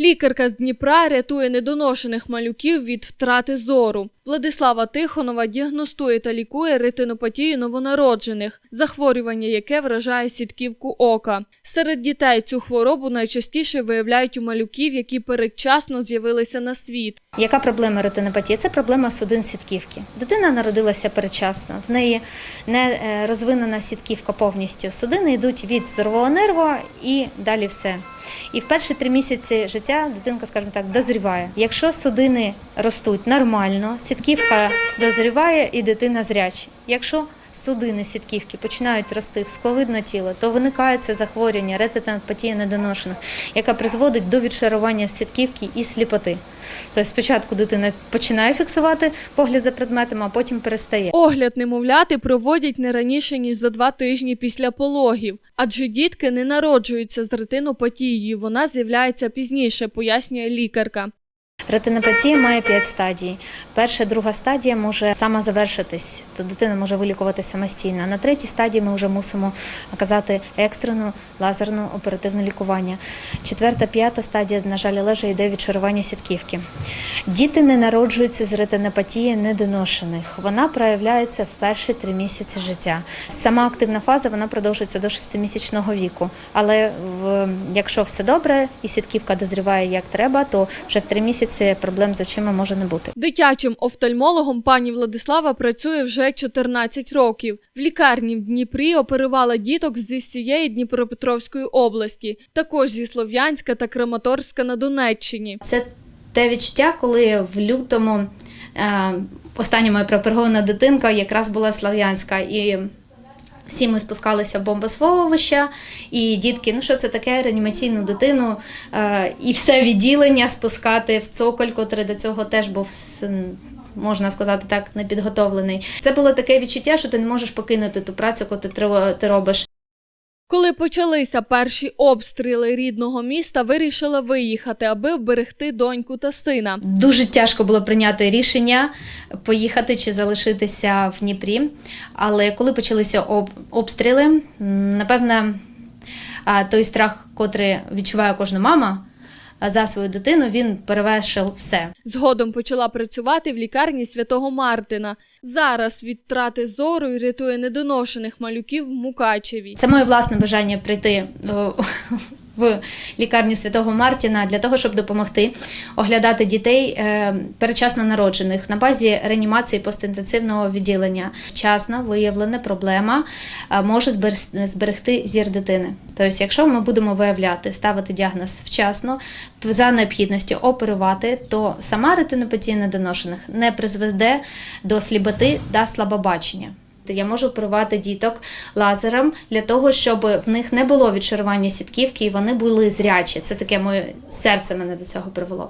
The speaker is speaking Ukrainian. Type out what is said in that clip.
Лікарка з Дніпра рятує недоношених малюків від втрати зору. Владислава Тихонова діагностує та лікує ретинопатію новонароджених, захворювання, яке вражає сітківку ока. Серед дітей цю хворобу найчастіше виявляють у малюків, які передчасно з'явилися на світ. Яка проблема ретинопатії? Це проблема судин сітківки. Дитина народилася передчасно, в неї не е, розвинена сітківка повністю. Судини йдуть від зорового нерва і далі все. І в перші три місяці життя дитинка, скажімо так, дозріває. Якщо судини ростуть нормально, сітківка дозріває і дитина зряча. Якщо судини сітківки починають рости в скловидне тіло, то виникає це захворювання ретинопатія недоношених, яка призводить до відшарування сітківки і сліпоти. Тобто спочатку дитина починає фіксувати погляд за предметом, а потім перестає. Огляд немовляти проводять не раніше ніж за два тижні після пологів, адже дітки не народжуються з ретинопатією. Вона з'являється пізніше, пояснює лікарка. Ретинопатія має 5 стадій. Перша, друга стадія може сама завершитись, то дитина може вилікувати самостійно. На третій стадії ми вже мусимо оказати екстрену лазерну оперативне лікування. Четверта, п'ята стадія, на жаль, лежа йде відшарування сітківки. Діти не народжуються з ретинопатії недоношених. Вона проявляється в перші три місяці життя. Сама активна фаза вона продовжується до 6-місячного віку. Але якщо все добре і сітківка дозріває як треба, то вже в три місяці проблем з очима може не бути. Дитячим офтальмологом пані Владислава працює вже 14 років. В лікарні в Дніпрі оперувала діток зі всієї Дніпропетровської області, також зі Слов'янська та Краматорська на Донеччині. Це те відчуття, коли в лютому е, остання моя пропергована дитинка якраз була слав'янська. І всі ми спускалися в бомбосховище, і дітки, ну що це таке, реанімаційну дитину, е, і все відділення спускати в цоколь, котрий до цього теж був. Можна сказати так, непідготовлений. Це було таке відчуття, що ти не можеш покинути ту працю, яку ти робиш. Коли почалися перші обстріли рідного міста, вирішила виїхати, аби вберегти доньку та сина. Дуже тяжко було прийняти рішення поїхати чи залишитися в Дніпрі. Але коли почалися об- обстріли, напевне, той страх, котрий відчуває кожна мама за свою дитину, він перевершив все. Згодом почала працювати в лікарні святого Мартина. Зараз від втрати зору і рятує недоношених малюків в Мукачеві. Це моє власне бажання прийти о, в лікарню Святого Мартіна для того, щоб допомогти оглядати дітей е, передчасно народжених на базі реанімації постінтенсивного відділення. Вчасно виявлена проблема е, може зберегти зір дитини. Тобто, якщо ми будемо виявляти, ставити діагноз вчасно, за необхідності оперувати, то сама ретинопатія недоношених не призведе до сліпоти та слабобачення. Я можу привати діток лазером для того, щоб в них не було відшарування сітківки і вони були зрячі. Це таке моє серце мене до цього привело.